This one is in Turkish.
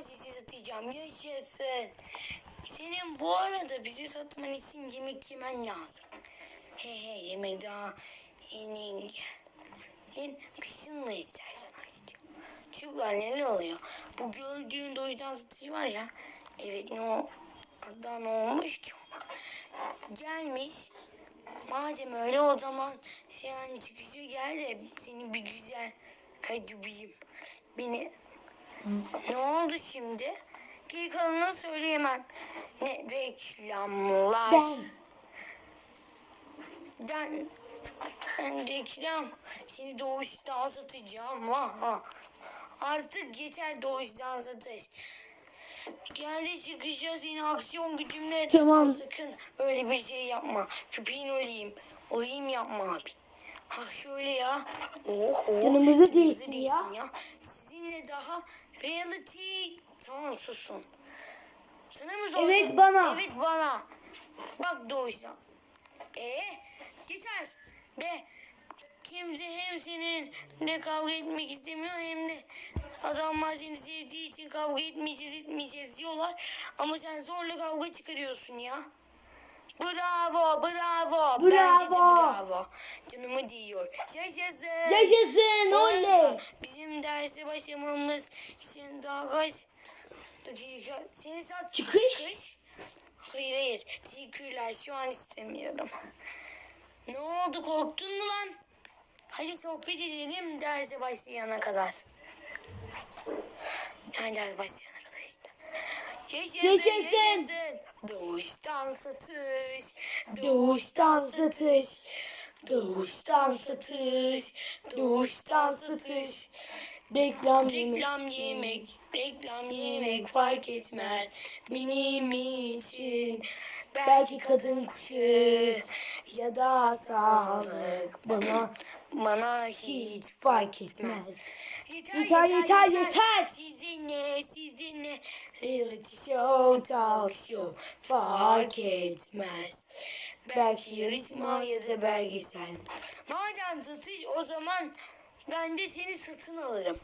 sizi satacağım. Yaşasın. Senin bu arada bizi satman için yemek yemen lazım. He he yemek daha yeni geldin. Kışın mı istersen haydi. Çocuklar neler oluyor? Bu gördüğün doyudan satıcı var ya. Evet ne o? Hatta ne olmuş ki ona? Gelmiş. Madem öyle o zaman sen çıkışa gel de seni bir güzel hadi öpeyim. Beni ne oldu şimdi? Geri kalanını söyleyemem. Ne reklamlar. Ben. Ben, reklam. Seni doğuştan satacağım. Ha, ha. Artık yeter doğuştan satış. Geldi çıkışa seni aksiyon gücümle Tamam. Sakın öyle bir şey yapma. Köpeğin olayım. Olayım yapma abi. Ha şöyle ya. Oh, oh. Yanımızda değilsin ya. Sizinle daha reality. Tamam susun. Sana mı soracağım? Evet, bana. Evet bana. Bak doğuştan. Ee, yeter. Be kimse hem seninle kavga etmek istemiyor hem de adamlar seni sevdiği için kavga etmeyeceğiz etmeyeceğiz diyorlar. Ama sen zorla kavga çıkarıyorsun ya. Bravo, bravo. Bence de Bravo. bravo. Canımı diyor. Yaşasın. Yaşasın oley. bizim derse başlamamız için daha kaç dakika? Seni sat Çıkış. Hayır hayır. Teşekkürler. Şu an istemiyorum. Ne oldu korktun mu lan? Hadi sohbet edelim derse başlayana kadar. Yani ders başlayana yaşasın. Doğuştan satış. Doğuştan satış. Doğuştan satış. Doğuştan satış. Reklam yemek. Reklam yemek, reklam yemek fark etmez benim için. Belki kadın kuşu ya da sağlık bana bana hiç fark etmez. Yeter, yeter, yeter. Sizinle sizinle reality show talk show fark etmez. Belki yarışma ya da belgesel. Madem satış o zaman ben de seni satın alırım.